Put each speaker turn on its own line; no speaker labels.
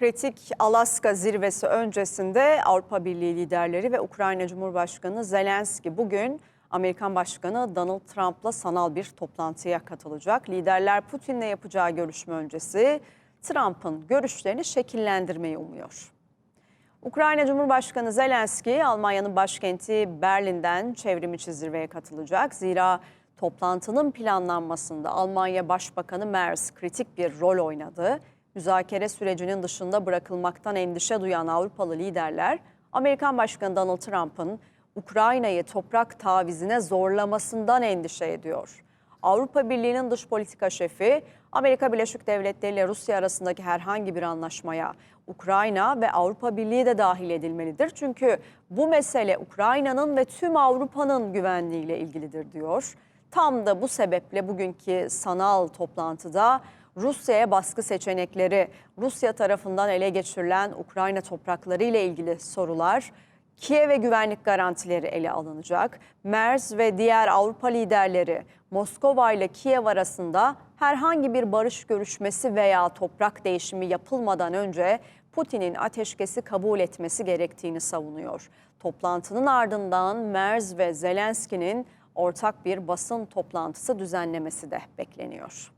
Kritik Alaska zirvesi öncesinde Avrupa Birliği liderleri ve Ukrayna Cumhurbaşkanı Zelenski bugün Amerikan Başkanı Donald Trump'la sanal bir toplantıya katılacak. Liderler Putin'le yapacağı görüşme öncesi Trump'ın görüşlerini şekillendirmeyi umuyor. Ukrayna Cumhurbaşkanı Zelenski, Almanya'nın başkenti Berlin'den çevrimiçi zirveye katılacak. Zira toplantının planlanmasında Almanya Başbakanı Merz kritik bir rol oynadı. Müzakere sürecinin dışında bırakılmaktan endişe duyan Avrupalı liderler, Amerikan Başkanı Donald Trump'ın Ukrayna'yı toprak tavizine zorlamasından endişe ediyor. Avrupa Birliği'nin dış politika şefi Amerika Birleşik Devletleri ile Rusya arasındaki herhangi bir anlaşmaya Ukrayna ve Avrupa Birliği de dahil edilmelidir. Çünkü bu mesele Ukrayna'nın ve tüm Avrupa'nın güvenliğiyle ilgilidir diyor. Tam da bu sebeple bugünkü sanal toplantıda Rusya'ya baskı seçenekleri, Rusya tarafından ele geçirilen Ukrayna toprakları ile ilgili sorular, Kiev'e güvenlik garantileri ele alınacak. Merz ve diğer Avrupa liderleri Moskova ile Kiev arasında herhangi bir barış görüşmesi veya toprak değişimi yapılmadan önce Putin'in ateşkesi kabul etmesi gerektiğini savunuyor. Toplantının ardından Merz ve Zelenski'nin ortak bir basın toplantısı düzenlemesi de bekleniyor.